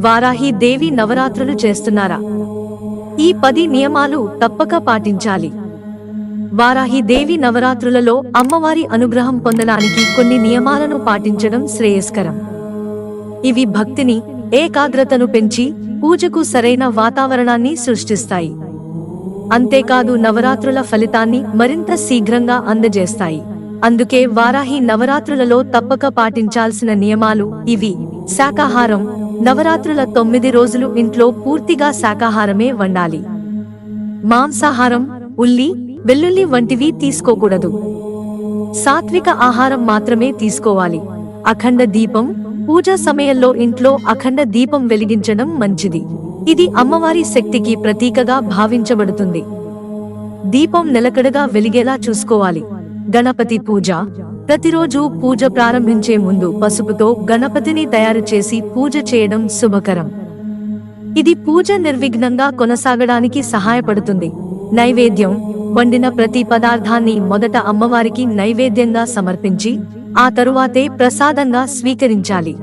వారాహి దేవి నవరాత్రులు చేస్తున్నారా? ఈ పది నియమాలు తప్పక పాటించాలి. వారాహి దేవి నవరాత్రులలో అమ్మవారి అనుగ్రహం పొందడానికి కొన్ని నియమాలను పాటించడం శ్రేయస్కరం. ఇవి భక్తిని ఏకాగ్రతను పెంచి పూజకు సరైన వాతావరణాన్ని సృష్టిస్తాయి. అంతేకాదు నవరాత్రుల ఫలితాన్ని మరింత శీఘ్రంగా అందజేస్తాయి. అందుకే వారాహి నవరాత్రులలో తప్పక పాటించాల్సిన నియమాలు ఇవి. శాకాహారం నవరాత్రుల తొమ్మిది రోజులు ఇంట్లో పూర్తిగా శాకాహారమే వండాలి. మాంసాహారం ఉల్లి వెల్లుల్లి వంటివి తీసుకోకూడదు. సాత్విక ఆహారం మాత్రమే తీసుకోవాలి. అఖండ దీపం పూజా సమయంలో ఇంట్లో అఖండ దీపం వెలిగించడం మంచిది. ఇది అమ్మవారి శక్తికి ప్రతీకగా భావించబడుతుంది. దీపం నిలకడగా వెలిగేలా చూసుకోవాలి. గణపతి పూజ ప్రతిరోజు పూజ ప్రారంభించే ముందు పసుపుతో గణపతిని తయారు చేసి పూజ చేయడం శుభకరం. ఇది పూజ నిర్విఘ్నంగా కొనసాగడానికి సహాయపడుతుంది. నైవేద్యం వండిన ప్రతి పదార్థాన్ని మొదట అమ్మవారికి నైవేద్యంగా సమర్పించి ఆ తరువాతే ప్రసాదంగా స్వీకరించాలి.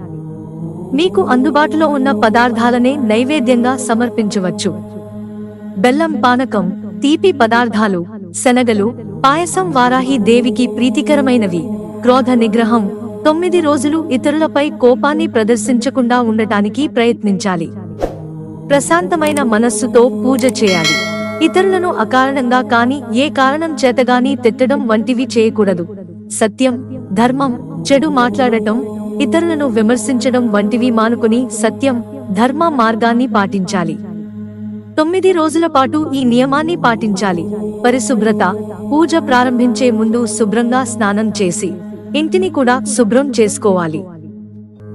మీకు అందుబాటులో ఉన్న పదార్థాలనే నైవేద్యంగా సమర్పించవచ్చు. బెల్లం పానకం తీపి పదార్థాలు శనగలు పాయసం వారాహి దేవికి ప్రీతికరమైనవి. క్రోధ నిగ్రహం తొమ్మిది రోజులు ఇతరులపై కోపాన్ని ప్రదర్శించకుండా ఉండటానికి ప్రయత్నించాలి. ప్రశాంతమైన మనస్సుతో పూజ చేయాలి. ఇతరులను అకారణంగా కాని ఏ కారణం చేతగాని తిట్టడం వంటివి చేయకూడదు. సత్యం ధర్మం చెడు మాట్లాడటం ఇతరులను విమర్శించడం వంటివి మానుకుని సత్యం ధర్మ మార్గాన్ని పాటించాలి. తొమ్మిది రోజుల పాటు ఈ నియమాన్ని పాటించాలి. పరిశుభ్రత పూజ ప్రారంభించే ముందు శుభ్రంగా స్నానం చేసి ఇంటిని కూడా శుభ్రం చేసుకోవాలి.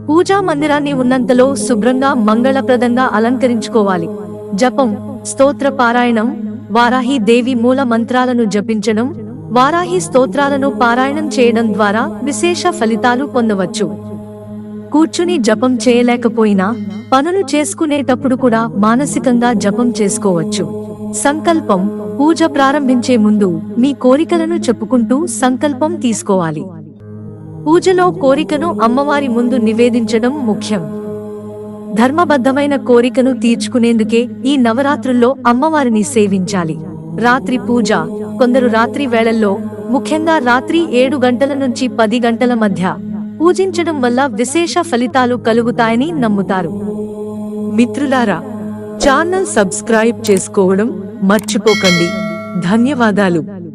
పూజా మందిరాన్ని ఉన్నంతలో శుభ్రంగా మంగళప్రదంగా అలంకరించుకోవాలి. జపం స్తోత్ర పారాయణం వారాహి దేవి మూల మంత్రాలను జపించడం వారాహి స్తోత్రాలను పారాయణం చేయడం ద్వారా విశేష ఫలితాలు పొందవచ్చు. కూర్చుని జపం చేయలేకపోయినా పనులు చేసుకునేటప్పుడు కూడా మానసికంగా జపం చేసుకోవచ్చు. సంకల్పం పూజ ప్రారంభించే ముందు మీ కోరికలను చెప్పుకుంటూ సంకల్పం తీసుకోవాలి. పూజలో కోరికను అమ్మవారి ముందు నివేదించడం ముఖ్యం. ధర్మబద్ధమైన కోరికను తీర్చుకునేందుకే ఈ నవరాత్రుల్లో అమ్మవారిని సేవించాలి. రాత్రి పూజ కొందరు రాత్రి వేళల్లో ముఖ్యంగా రాత్రి ఏడు గంటల నుంచి పది గంటల మధ్య పూజించడం వల్ల విశేష ఫలితాలు కలుగుతాయని నమ్ముతారు. మిత్రులారా ఛానల్ సబ్స్క్రైబ్ చేసుకోవడం మర్చిపోకండి. ధన్యవాదాలు.